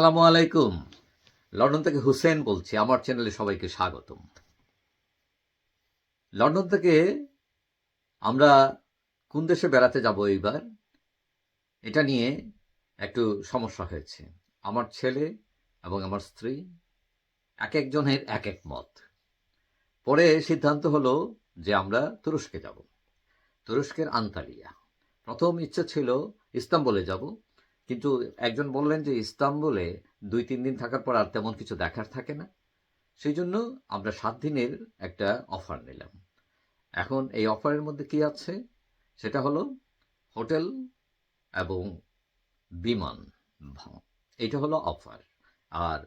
আসসালামু আলাইকুম। লন্ডন থেকে হুসেন বলছি, আমার চ্যানেলে সবাইকে স্বাগতম। লন্ডন থেকে আমরা কোন দেশে বেড়াতে যাব এইবার? এটা নিয়ে একটু সমস্যা হয়েছে। আমার ছেলে এবং আমার স্ত্রী, এক একজনের এক এক মত। পরে সিদ্ধান্ত হলো যে আমরা তুরস্কে যাব। তুরস্কের আন্তালিয়া প্রথম ইচ্ছা ছিল ইস্তাম্বুলে যাব কিন্তু একজন বললেন যে ইস্তাম্বুলে দুই, তিন দিন থাকার পর আর তেমন কিছু দেখার থাকে না। সেই জন্য আমরা সাত দিনের একটা অফার নিলাম। এখন এই অফারের মধ্যে কি আছে? সেটা হলো হোটেল এবং বিমান এটা হলো অফার। আর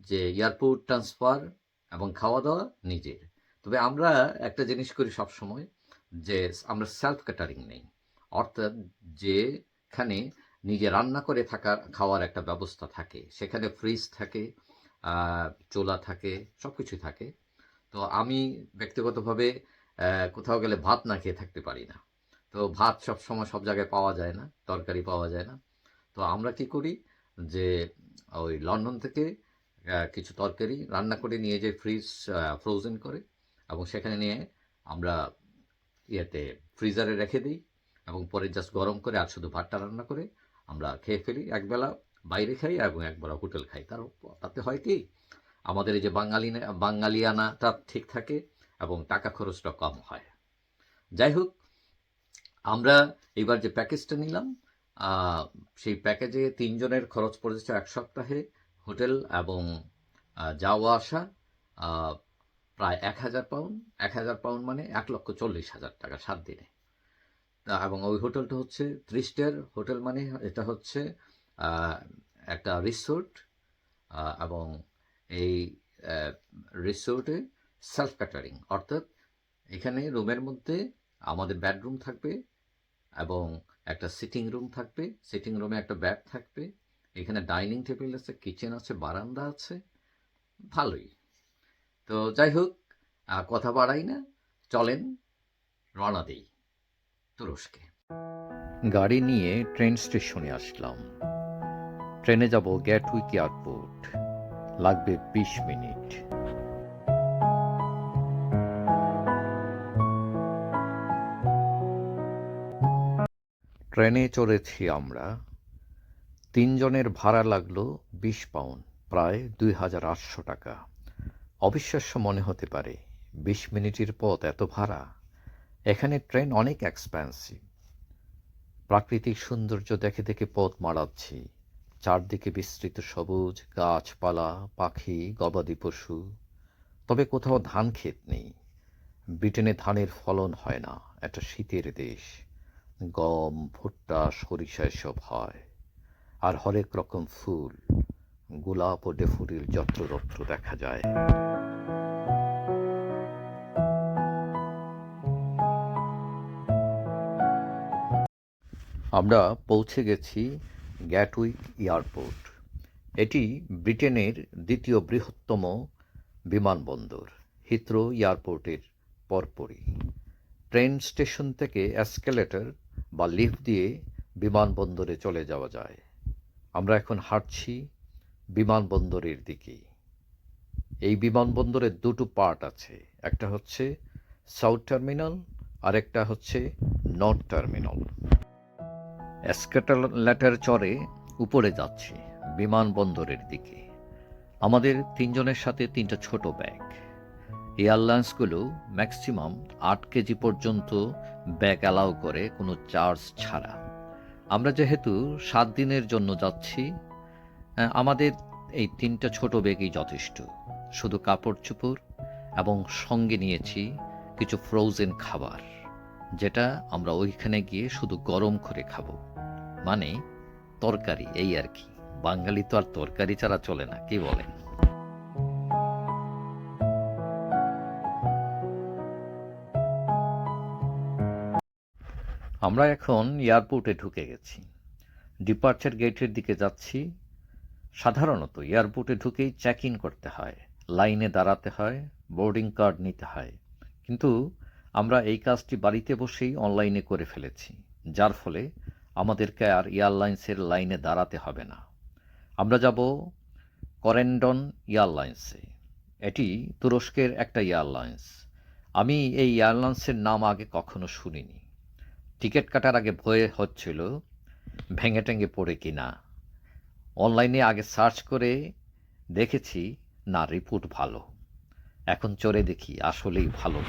যে এয়ারপোর্ট ট্রান্সফার এবং খাওয়া দাওয়া নিজের। তবে আমরা একটা জিনিস করি সব সময় যে আমরা সেলফ ক্যাটারিং নেই। অর্থাৎ যেখানে নিজে রান্না করে থাকা খাওয়ার একটা ব্যবস্থা থাকে। সেখানে ফ্রিজ থাকে চোলা থাকে সব কিছু থাকে। তো আমি ব্যক্তিগতভাবে কোথাও গেলে ভাত না খেয়ে থাকতে পারি না। তো ভাত সব সময় সব জায়গায় পাওয়া যায় না, তরকারি পাওয়া যায় না। তো আমরা কি করি যে, ওই লন্ডন থেকে কিছু তরকারি রান্না করে নিয়ে যাই ফ্রিজ ফ্রোজেন করে এবং সেখানে নিয়ে আমরা ইয়েতে ফ্রিজারে রেখে দিই এবং পরে জাস্ট গরম করে আর শুধু ভাতটা রান্না করে আমরা খেয়ে ফেলি একবেলা বাইরে খাই এবং একবেলা হোটেল খাই। তার তাতে হয় কি? আমাদের এই যে বাঙালি বাঙালিয়ানাটা ঠিক থাকে এবং টাকা খরচটা কম হয়। যাই হোক, আমরা এবার যে প্যাকেজটা নিলাম সেই প্যাকেজে তিনজনের খরচ পড়েছে এক সপ্তাহে হোটেল এবং যাওয়া আসা প্রায় এক হাজার পাউন্ড। এক হাজার পাউন্ড মানে এক লক্ষ চল্লিশ হাজার টাকা সাত দিনে। এবং ওই হোটেলটা হচ্ছে থ্রি স্টার হোটেল মানে এটা হচ্ছে একটা রিসোর্ট এবং এই রিসোর্টে সেলফ ক্যাটারিং। অর্থাৎ এখানে রুমের মধ্যে আমাদের বেডরুম থাকবে এবং একটা সিটিং রুম থাকবে। সিটিং রুমে একটা বেড থাকবে। এখানে ডাইনিং টেবিল আছে, কিচেন আছে, বারান্দা আছে। ভালোই। তো যাই হোক কথা বাড়াই না। চলেন রওনা দেই। তুরস্কে। গাড়ি নিয়ে ট্রেন স্টেশনে আসলাম। ট্রেনে যাব গ্যাটউইক এয়ারপোর্ট। লাগবে বিশ মিনিট। ট্রেনে চড়েছি আমরা। তিনজনের ভাড়া লাগল বিশ পাউন্ড, প্রায় দুই হাজার আটশো টাকা। অবিশ্বাস্য মনে হতে পারে, বিশ মিনিটের পথ এত ভাড়া। এখানে ট্রেন অনেক এক্সপেন্সিভ প্রাকৃতিক সৌন্দর্য দেখে দেখে পথ মারাচ্ছি। চারদিকে বিস্তৃত সবুজ গাছপালা, পাখি, গবাদি পশু। তবে কোথাও ধান ক্ষেত নেই। ব্রিটেনে ধানের ফলন হয় না, এটা শীতের দেশ। গম, ভুট্টা, সরিষা এসব হয়। আর হরেক রকম ফুল, গোলাপ ও ডেফুরিল যত্রতত্র দেখা যায়। আমরা পৌঁছে গেছি গ্যাটউইক এয়ারপোর্ট। এটি ব্রিটেনের দ্বিতীয় বৃহত্তম বিমানবন্দর, হিথ্রো এয়ারপোর্টের পরপরই। ট্রেন স্টেশন থেকে অ্যাসকেলেটর বা লিফট দিয়ে বিমানবন্দরে চলে যাওয়া যায়। আমরা এখন হাঁটছি বিমানবন্দরের দিকে। এই বিমানবন্দরের দুটো পার্ট আছে, একটা হচ্ছে সাউথ টার্মিনাল আর একটা হচ্ছে নর্থ টার্মিনাল। এসকেলেটর চড়ে উপরে যাচ্ছি বিমানবন্দরের দিকে। আমাদের তিনজনের সাথে তিনটা ছোট ব্যাগ। এয়ারলাইন্সগুলো ম্যাক্সিমাম আট কেজি পর্যন্ত ব্যাগ অ্যালাউ করে কোনো চার্জ ছাড়া। আমরা যেহেতু সাত দিনের জন্য যাচ্ছি আমাদের এই তিনটা ছোট ব্যাগই যথেষ্ট। শুধু কাপড় চোপড় এবং সঙ্গে নিয়েছি কিছু ফ্রোজেন খাবার, যেটা আমরা ওইখানে গিয়ে শুধু গরম করে খাব। মানে তরকারি, এই আর কি। বাঙালি তো আর তরকারি ছাড়া চলে না, কি বলেন? আমরা এখন এয়ারপোর্টে ঢুকে গেছি। ডিপার্চার গেটের দিকে যাচ্ছি। সাধারণত এয়ারপোর্টে ঢুকেই চেক ইন করতে হয়, লাইনে দাঁড়াতে হয় বোর্ডিং কার্ড নিতে হয়। কিন্তু আমরা এই কাজটি বাড়িতে বসেই অনলাইনে করে ফেলেছি, যার ফলে আমাদেরকে আর এয়ারলাইন্সের লাইনে দাঁড়াতে হবে না। আমরা যাব করেন্ডন এয়ারলাইন্সে। এটি তুরস্কের একটা এয়ারলাইন্স। আমি এই এয়ারলাইন্সের নাম আগে কখনো শুনিনি। টিকিট কাটার আগে ভয়ে হচ্ছিল, ভেঙে টেঙে পড়ে কি না। অনলাইনে আগে সার্চ করে দেখেছি, না, রিপোর্ট ভালো। এখন চড়ে দেখি, আসলেই ভালো।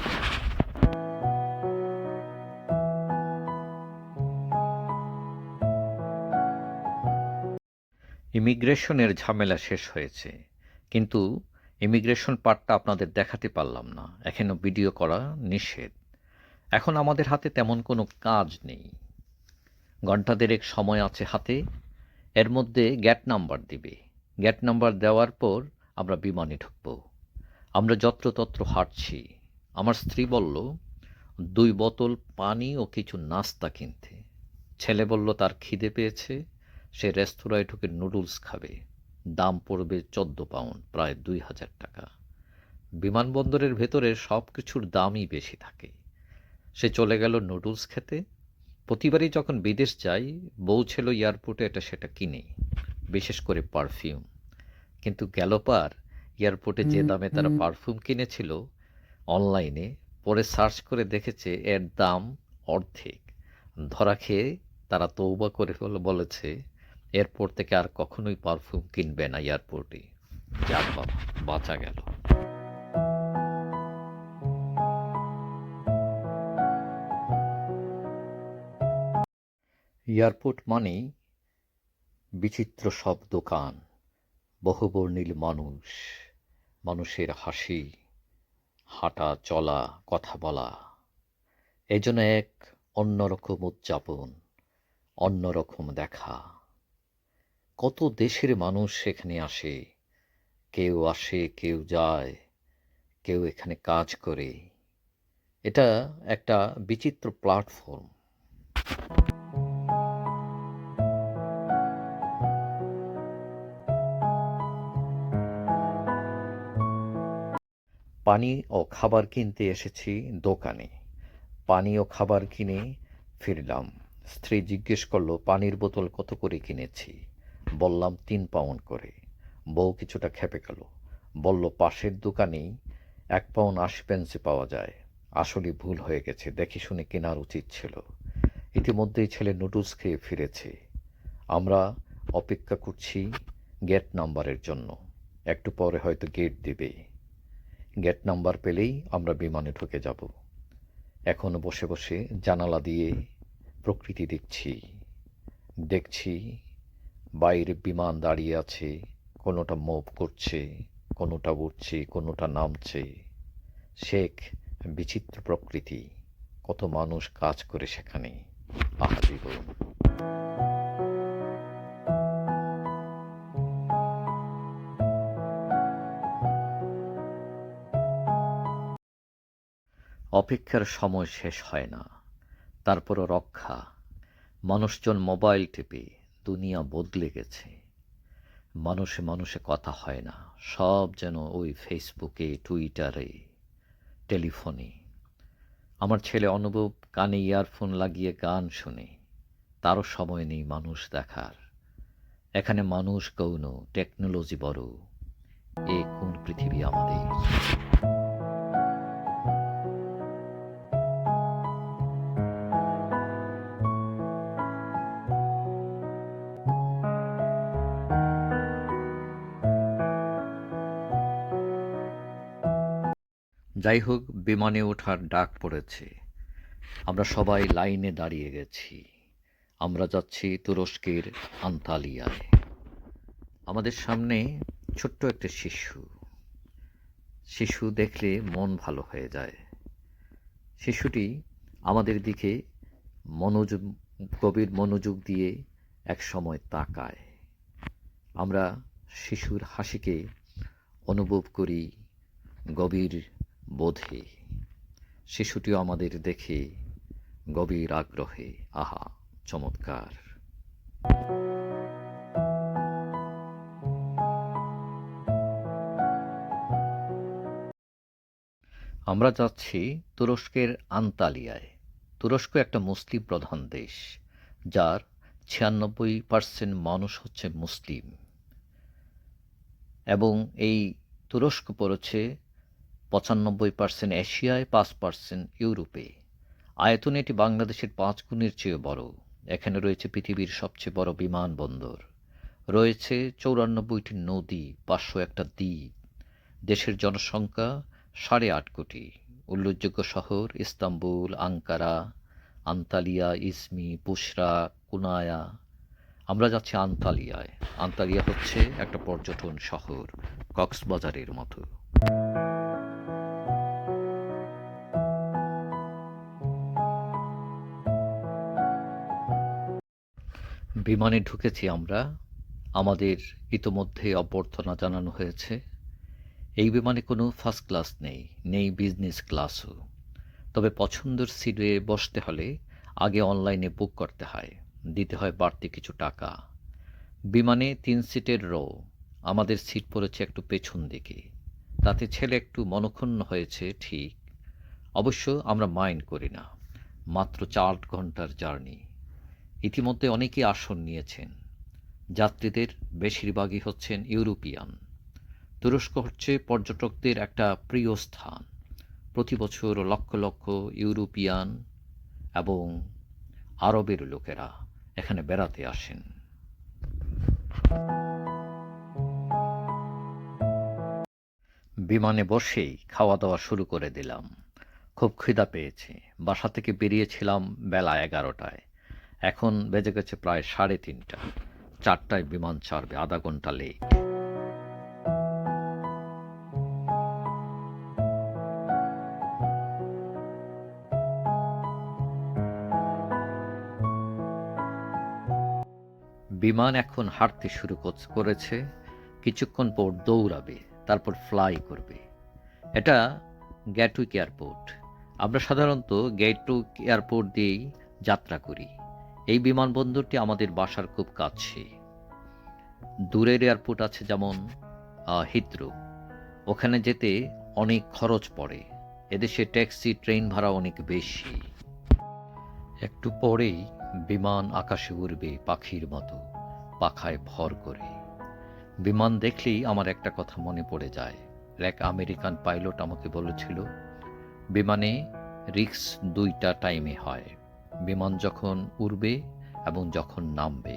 ইমিগ্রেশনের ঝামেলা শেষ হয়েছে। কিন্তু ইমিগ্রেশন পার্টটা আপনাদের দেখাতে পারলাম না। এখনও ভিডিও করা নিষেধ। এখন আমাদের হাতে তেমন কোনো কাজ নেই। ঘণ্টা দেড়েক সময় আছে হাতে। এর মধ্যে গ্যাট নাম্বার দিবে। গ্যাট নাম্বার দেওয়ার পর আমরা বিমানে ঢুকব। আমরা যত্রতত্র হাঁটছি। আমার স্ত্রী বলল, দুই বোতল পানি ও কিছু নাস্তা কিনতে। ছেলে বলল, তার খিদে পেয়েছে। সে রেস্তোরাঁয় ঢুকে নুডলস খাবে। দাম পড়বে চোদ্দ পাউন্ড প্রায় দুই হাজার টাকা। বিমানবন্দরের ভেতরে সব কিছুর দামই বেশি থাকে। সে চলে গেল নুডলস খেতে। প্রতিবারই যখন বিদেশ যাই বউ ছিল এয়ারপোর্টে এটা সেটা কিনে বিশেষ করে পারফিউম। কিন্তু গেলপার এয়ারপোর্টে যে দামে তারা পারফিউম কিনেছিল অনলাইনে পরে সার্চ করে দেখেছে এর দাম অর্ধেক। ধরা খেয়ে তারা তৌবা করে বলেছে এয়ারপোর্ট থেকে আর কখনোই পারফিউম কিনবে না এয়ারপোর্টে। যাক বাবা বাঁচা গেল। এয়ারপোর্ট মানেই বিচিত্র সব দোকান বহুবর্ণিল মানুষ, মানুষের হাসি, হাঁটা, চলা, কথা বলা। এই জন্য এক অন্যরকম উদযাপন, অন্যরকম দেখা। কত দেশের মানুষ সেখানে আসে। কেউ আসে, কেউ যায়, কেউ এখানে কাজ করে। এটা একটা বিচিত্র প্ল্যাটফর্ম। পানি ও খাবার কিনতে এসেছি দোকানে। পানি ও খাবার কিনে ফিরলাম। স্ত্রী জিজ্ঞেস করল, পানির বোতল কত করে কিনেছি? বললাম, তিন পাউন্ড করে। বউ কিছুটা খেপে গেল। বলল, পাশের দোকানেই এক পাউন্ড আশি পেন্সে পাওয়া যায়। আসলে ভুল হয়ে গেছে, দেখি শুনে কেনার উচিত ছিল। ইতিমধ্যেই ছেলে নুডলস খেয়ে ফিরেছে। আমরা অপেক্ষা করছি গেট নাম্বারের জন্য। একটু পরে হয়তো গেট দিবে। গেট নাম্বার পেলেই আমরা বিমানে ঢুকে যাব। এখন বসে বসে জানালা দিয়ে প্রকৃতি দেখছি। দেখছি বাইরে বিমান দাঁড়িয়ে আছে, কোনোটা মুভ করছে, কোনোটা উঠছে কোনোটা নামছে। শেখ, বিচিত্র প্রকৃতি, কত মানুষ কাজ করে সেখানে। আহা অপেক্ষার সময় শেষ হয় না, তারপরও রক্ষা। মানুষজন মোবাইল টিপে। দুনিয়া বদলে গেছে। মানুষে মানুষে কথা হয় না। সব যেন ওই ফেসবুকে, টুইটারে, টেলিফোনে। আমার ছেলে অনুভব কানে ইয়ারফোন লাগিয়ে গান শুনে। তারও সময় নেই মানুষ দেখার। এখানে মানুষ গৌণ, টেকনোলজি বড়। এ কোন পৃথিবী আমাদের? যাই হোক বিমানে ওঠার ডাক পড়েছে। আমরা সবাই লাইনে দাঁড়িয়ে গেছি। আমরা যাচ্ছি তুরস্কের আন্তালিয়ায়। আমাদের সামনে ছোট্ট একটা শিশু। শিশু দেখলে মন ভালো হয়ে যায়। শিশুটি আমাদের দিকে মনোযোগ, গভীর মনোযোগ দিয়ে এক সময় তাকায়। আমরা শিশুর হাসিকে অনুভব করি গভীর বোধে, শিশুটিও আমাদের দেখে গভীর আগ্রহে, আহা, চমৎকার। আমরা যাচ্ছি তুরস্কের আন্তালিয়ায়। তুরস্ক একটা মুসলিম প্রধান দেশ, যার ছিয়ানব্বই পার্সেন্ট মানুষ হচ্ছে মুসলিম। এবং এই তুরস্ক পড়েছে পঁচানব্বই পার্সেন্ট এশিয়ায়, পাঁচ পার্সেন্ট ইউরোপে। আয়তনে এটি বাংলাদেশের পাঁচ গুণের চেয়ে বড়। এখানে রয়েছে পৃথিবীর সবচেয়ে বড় বিমানবন্দর। রয়েছে চৌরানব্বইটি নদী, পাঁচশো একটা দ্বীপ। দেশের জনসংখ্যা সাড়ে আট কোটি। উল্লেখযোগ্য শহর ইস্তাম্বুল, আঙ্কারা, আন্তালিয়া ইসমি পুসরা কুনায়া। আমরা যাচ্ছি আন্তালিয়ায়। আন্তালিয়া হচ্ছে একটা পর্যটন শহর, কক্সবাজারের মতো। বিমানে ঢুকেছি আমরা। আমাদের ইতোমধ্যে অভ্যর্থনা জানানো হয়েছে। এই বিমানে কোনো ফার্স্ট ক্লাস নেই নেই বিজনেস ক্লাসও। তবে পছন্দের সিটে বসতে হলে আগে অনলাইনে বুক করতে হয়, দিতে হয় বাড়তি কিছু টাকা। বিমানে তিন সিটের রো, আমাদের সিট পড়েছে একটু পেছন দিকে। তাতে ছেলে একটু মনক্ষুণ্ণ হয়েছে, ঠিক। অবশ্য আমরা মাইন্ড করি না, মাত্র চার ঘণ্টার জার্নি। ইতিমধ্যে অনেকেই আসন নিয়েছেন। যাত্রীদের বেশিরভাগই হচ্ছেন ইউরোপিয়ান। তুরস্ক হচ্ছে পর্যটকদের একটা প্রিয় স্থান। প্রতি বছর লক্ষ লক্ষ ইউরোপিয়ান এবং আরবের লোকেরা এখানে বেড়াতে আসেন। বিমানে বসেই খাওয়া দাওয়া শুরু করে দিলাম। খুব খিদা পেয়েছে। বাসা থেকে বেরিয়েছিলাম বেলা এগারোটায়। এখন বেজে গেছে প্রায় সাড়ে তিনটা। চারটায় বিমান ছাড়বে আধা ঘণ্টা লেট। বিমান এখন হাঁটতে শুরু কর- করেছে। কিছুক্ষণ পর দৌড়াবে, তারপর ফ্লাই করবে। এটা গ্যাটুইক এয়ারপোর্ট আমরা সাধারণত গ্যাটুইক এয়ারপোর্ট দিয়েই যাত্রা করি। এই বিমানবন্দরটি আমাদের বাসার খুব কাছে। দূরের এয়ারপোর্ট আছে যেমন হিত্রো। ওখানে যেতে অনেক খরচ পড়ে। এদেশে ট্যাক্সি, ট্রেন ভাড়া অনেক বেশি। একটু পরেই বিমান আকাশে উড়বে পাখির মতো, পাখায় ভর করে। বিমান দেখলেই আমার একটা কথা মনে পড়ে যায়। এক আমেরিকান পাইলট আমাকে বলেছিল, বিমানে রিক্স দুইটা টাইমে হয়। বিমান যখন উড়বে এবং যখন নামবে,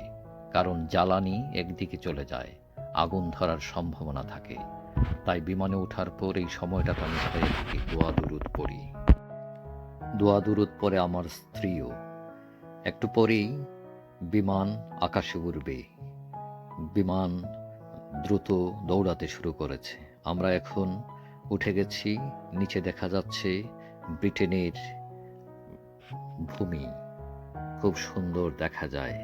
কারণ জ্বালানি একদিকে চলে যায়, আগুন ধরার সম্ভাবনা থাকে। তাই বিমানে ওঠার পর এই সময়টাতে আমি ভয়ে থাকি দোয়া দুরুদ পড়ি। দোয়া দুরুদ পরে আমার স্ত্রীও। একটু পরেই বিমান আকাশে উড়বে। বিমান দ্রুত দৌড়াতে শুরু করেছে। আমরা এখন উঠে গেছি, নিচে দেখা যাচ্ছে ব্রিটেনের ভূমি খুব সুন্দর দেখা যায়।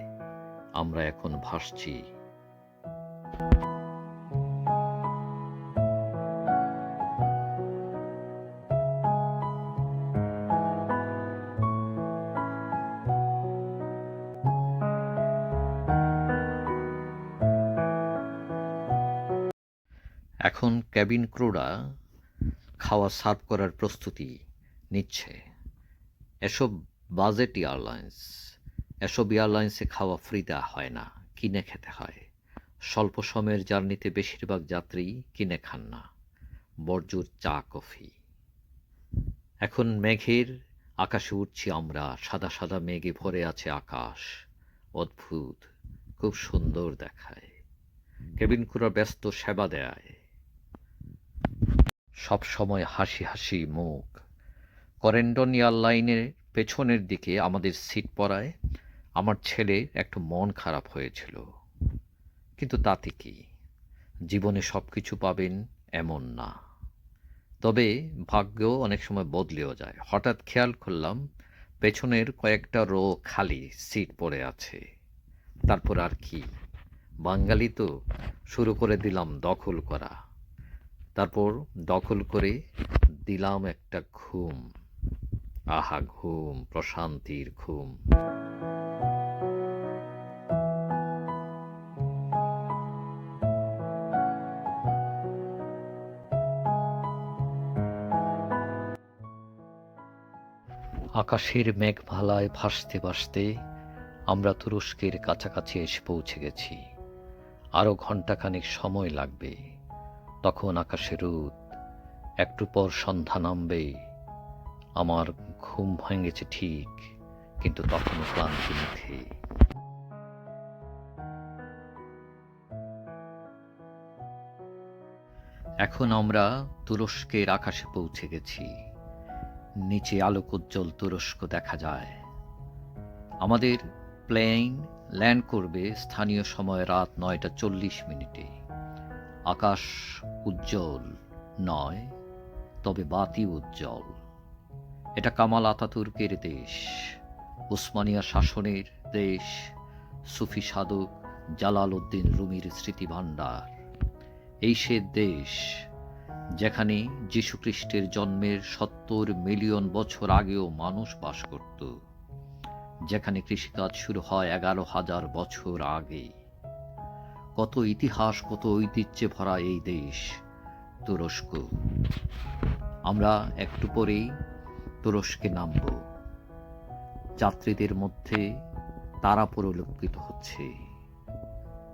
আমরা এখন ভাসছি। এখন ক্যাবিন ক্রুরা খাওয়া সার্ভ করার প্রস্তুতি নিচ্ছে। এসব বাজেট এয়ারলাইন্স, এসব এয়ারলাইন্সে খাওয়া ফ্রি দেওয়া হয় না, কিনে খেতে হয়। স্বল্প সময়ের জার্নিতে বেশিরভাগ যাত্রী কিনে খান না। বর্জুর চা, কফি। এখন মেঘের আকাশে উঠছি আমরা, সাদা সাদা মেঘে ভরে আছে আকাশ। অদ্ভুত, খুব সুন্দর দেখায়। কেবিন ক্রুরা ব্যস্ত সেবা দেয়। সব সময় হাসি হাসি মুখ। করেন্ডন এয়ারলাইনের পেছনের দিকে আমাদের সিট পড়ায় আমার ছেলে একটু মন খারাপ হয়েছিল। কিন্তু তাতে কি? জীবনে সব কিছু পাবেন এমন না। তবে ভাগ্য অনেক সময় বদলেও যায়। হঠাৎ খেয়াল করলাম, পেছনের কয়েকটা রো খালি সিট পড়ে আছে। তারপর আর কি? বাঙালি তো শুরু করে দিলাম দখল করা। তারপর দখল করে দিলাম একটা ঘুম। আহা ঘুম, প্রশান্তির ঘুম। আকাশের মেঘমালায় ভাসতে ভাসতে আমরা তুরস্কের কাছাকাছি এসে পৌঁছে গেছি। আরও ঘন্টাখানেক সময় লাগবে। তখন আকাশে রোদ একটু পর সন্ধ্যা নামবে। আমার ঘুম ভেঙেছে ঠিক, কিন্তু তখনও ক্লান্তি মুখে এখন আমরা তুরস্কের আকাশে পৌঁছে গেছি। নিচে আলোকোজ্জ্বল তুরস্ক দেখা যায়। আমাদের প্লেন ল্যান্ড করবে স্থানীয় সময় রাত নয়টা চল্লিশ মিনিটে। আকাশ উজ্জ্বল নয়, তবে বাতি উজ্জ্বল। এটা কামাল আতাতুর্কের দেশ, উসমানিয়া শাসনের দেশ, সুফি সাধক জালাল উদ্দিন রুমির স্মৃতিভাণ্ডার। এই সে দেশ যেখানে যীশুখ্রিস্টের জন্মের সত্তর মিলিয়ন বছর আগেও মানুষ বাস করত, যেখানে কৃষিকাজ শুরু হয় এগারো হাজার বছর আগে। কত ইতিহাস, কত ঐতিহ্যে ভরা এই দেশ, তুরস্ক। আমরা একটু পরেই তুরস্কে নামব। যাত্রীদের মধ্যে তারা পরিলক্ষিত হচ্ছে।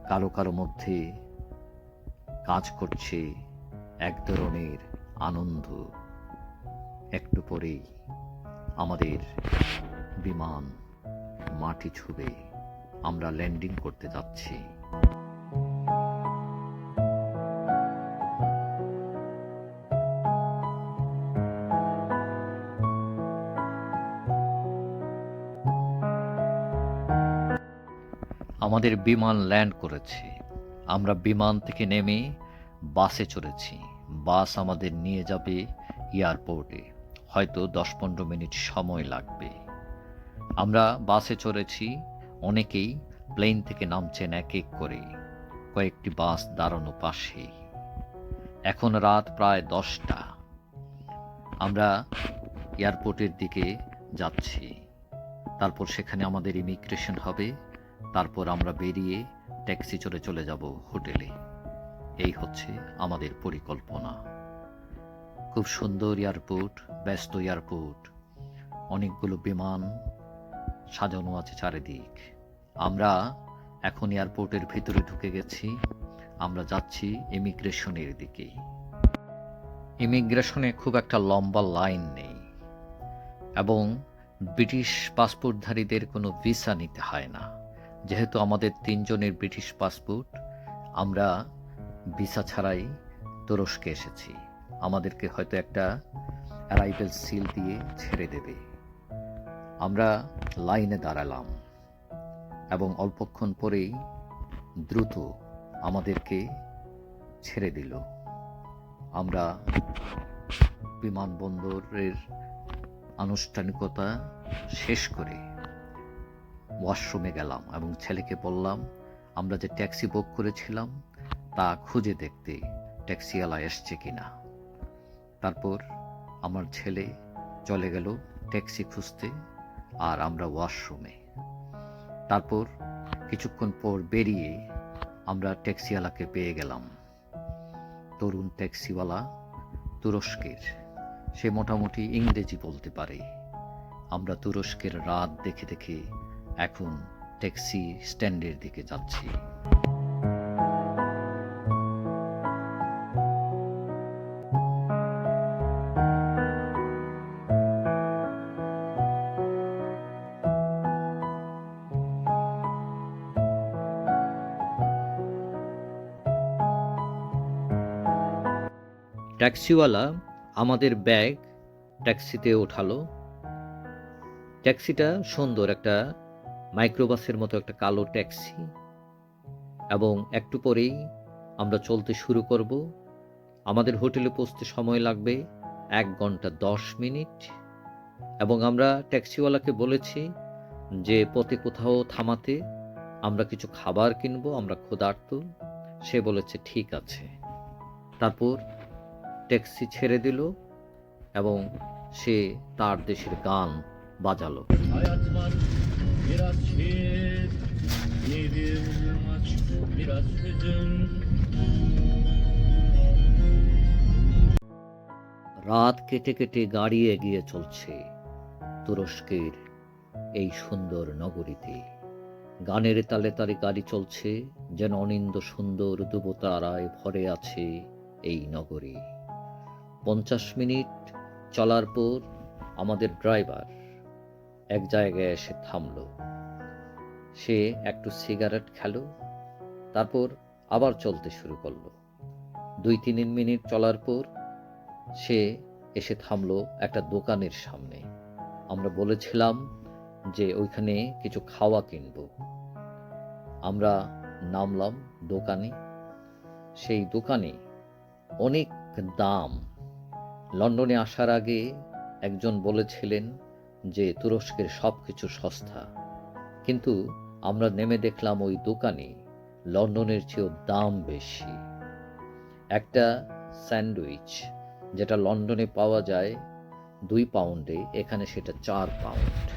কারও কারও মধ্যে কাজ করছে এক ধরনের আনন্দ। একটু পরেই আমাদের বিমান মাটি ছুবে। আমরা ল্যান্ডিং করতে যাচ্ছি। আমাদের বিমান ল্যান্ড করেছে। আমরা বিমান থেকে নেমে বাসে চড়েছি। বাস আমাদের নিয়ে যাবে এয়ারপোর্টে। হয়তো দশ পনেরো মিনিট সময় লাগবে। আমরা বাসে চড়েছি। অনেকেই প্লেন থেকে নামছেন এক এক করে। কয়েকটি বাস দাঁড়ানো পাশে। এখন রাত প্রায় দশটা। আমরা এয়ারপোর্টের দিকে যাচ্ছি। তারপর সেখানে আমাদের ইমিগ্রেশন হবে। তারপর আমরা বেরিয়ে ট্যাক্সি চড়ে চলে যাব হোটেলে। এই হচ্ছে আমাদের পরিকল্পনা। খুব সুন্দর এয়ারপোর্ট, ব্যস্ত এয়ারপোর্ট। অনেকগুলো বিমান সাজানো আছে চারিদিক। আমরা এখন এয়ারপোর্টের ভিতরে ঢুকে গেছি। আমরা যাচ্ছি ইমিগ্রেশনের দিকে। ইমিগ্রেশনে খুব একটা লম্বা লাইন নেই এবং ব্রিটিশ পাসপোর্টধারীদের কোনো ভিসা নিতে হয় না। যেহেতু আমাদের তিনজনের ব্রিটিশ পাসপোর্ট, আমরা ভিসা ছাড়াই তুরস্কে এসেছি। আমাদেরকে হয়তো একটা অ্যারাইভেল সিল দিয়ে ছেড়ে দেবে। আমরা লাইনে দাঁড়ালাম এবং অল্পক্ষণ পরেই দ্রুত আমাদেরকে ছেড়ে দিল। আমরা বিমানবন্দরের আনুষ্ঠানিকতা শেষ করে ওয়াশরুমে গেলাম এবং ছেলেকে বললাম, আমরা যে ট্যাক্সি বুক করেছিলাম, তা খুঁজে দেখতে ট্যাক্সিওয়ালা এসছে কিনা? তারপর আমার ছেলে চলে গেল ট্যাক্সি খুঁজতে আর আমরা ওয়াশরুমে। তারপর কিছুক্ষণ পর বেরিয়ে আমরা ট্যাক্সিওয়ালাকে পেয়ে গেলাম। তরুণ ট্যাক্সিওয়ালা তুরস্কের, সে মোটামুটি ইংরেজি বলতে পারে। আমরা তুরস্কের রাত দেখে দেখে এখন ট্যাক্সি স্ট্যান্ডের দিকে যাচ্ছি। ট্যাক্সিওয়ালা আমাদের ব্যাগ ট্যাক্সিতে ওঠালো। ট্যাক্সিটা সুন্দর একটা মাইক্রোবাসের মতো একটা কালো ট্যাক্সি এবং একটু পরেই আমরা চলতে শুরু করব। আমাদের হোটেলে পৌঁছতে সময় লাগবে এক ঘণ্টা দশ মিনিট এবং আমরা ট্যাক্সিওয়ালাকে বলেছি যে পথে কোথাও থামাতে আমরা কিছু খাবার কিনবো, আমরা ক্ষুধার্ত। সে বলেছে, ঠিক আছে। তারপর ট্যাক্সি ছেড়ে দিল এবং সে তার দেশের গান বাজালো। Biraz şiir Bir maç biraz hüzün রাত কেটে কেটে গাড়ি এগিয়ে চলছে তুরস্কের এই সুন্দর নগরীতে। গানের তালে তালে গাড়ি চলছে, যেন অনিন্দ সুন্দর দুবতারায় ভরে আছে এই নগরী। পঞ্চাশ মিনিট চলার পর আমাদের ড্রাইভার এক জায়গায় এসে থামলো। সে একটু সিগারেট খেলো, তারপর আবার চলতে শুরু করল। দুই তিন মিনিট চলার পর সে এসে থামলো একটা দোকানের সামনে। আমরা বলেছিলাম যে ওইখানে কিছু খাওয়া কিনবো। আমরা নামলাম দোকানে। সেই দোকানে অনেক দাম। লন্ডনে আসার আগে একজন বলেছিলেন যে তুরস্কের সব কিছু সস্তা। কিন্তু আমরা নেমে দেখলাম ওই দোকানে লন্ডনের চেয়েও দাম বেশি। একটা স্যান্ডউইচ যেটা লন্ডনে পাওয়া যায় দুই পাউন্ডে, এখানে সেটা চার পাউন্ড।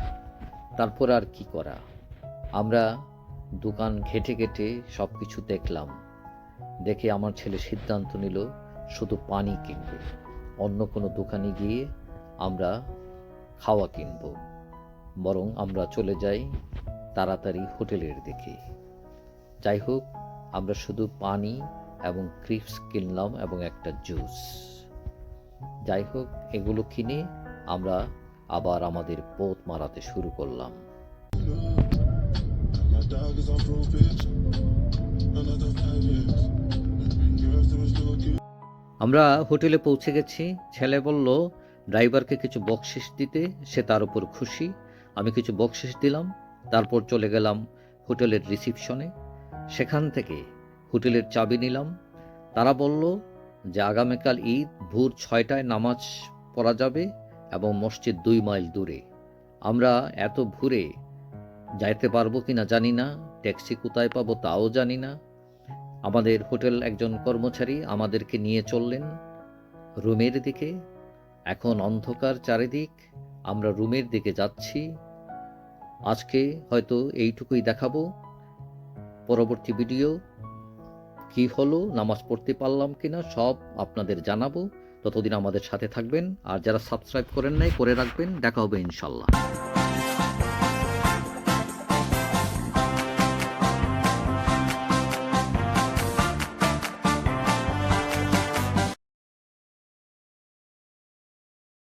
তারপর আর কি করা? আমরা দোকান ঘেটে ঘেটে সব কিছু দেখলাম। দেখে আমার ছেলে সিদ্ধান্ত নিল, শুধু পানি কিনবে। অন্য কোনো দোকানে গিয়ে আমরা খাওয়া কিনব। বরং আমরা চলে যাই তাড়াতাড়ি হোটেলের দিকে। যাই হোক আমরা শুধু পানি এবং ক্রিপস কিনলাম এবং একটা জুস। যাই হোক এগুলো কিনে আমরা আবার আমাদের পথ মারাতে শুরু করলাম. আমরা হোটেলে পৌঁছে গেছি। ছেলে বলল ড্রাইভারকে কিছু বকশিস দিতে সে তার উপর খুশি। আমি কিছু বকশিস দিলাম, তারপর চলে গেলাম হোটেলের রিসিপশনে। সেখান থেকে হোটেলের চাবি নিলাম। তারা বলল যে আগামীকাল ঈদ, ভোর ছয়টায় নামাজ পড়া যাবে এবং মসজিদ দুই মাইল দূরে। আমরা এত ভোরে যাইতে পারব কি না জানি না, ট্যাক্সি কোথায় পাবো তাও জানি না। আমাদের হোটেল একজন কর্মচারী আমাদেরকে নিয়ে চললেন। রুমের দিকে এখন অন্ধকার চারিদিক, আমরা রুমের দিকে যাচ্ছি। আজকে হয়তো এইটুকুই দেখাবো। পরবর্তী ভিডিও, কি হলো, নামাজ পড়তে পারলাম কিনা, সব আপনাদের জানাব। ততদিন আমাদের সাথে থাকবেন, আর যারা সাবস্ক্রাইব করেন নাই, করে রাখবেন। দেখা হবে ইনশাল্লাহ।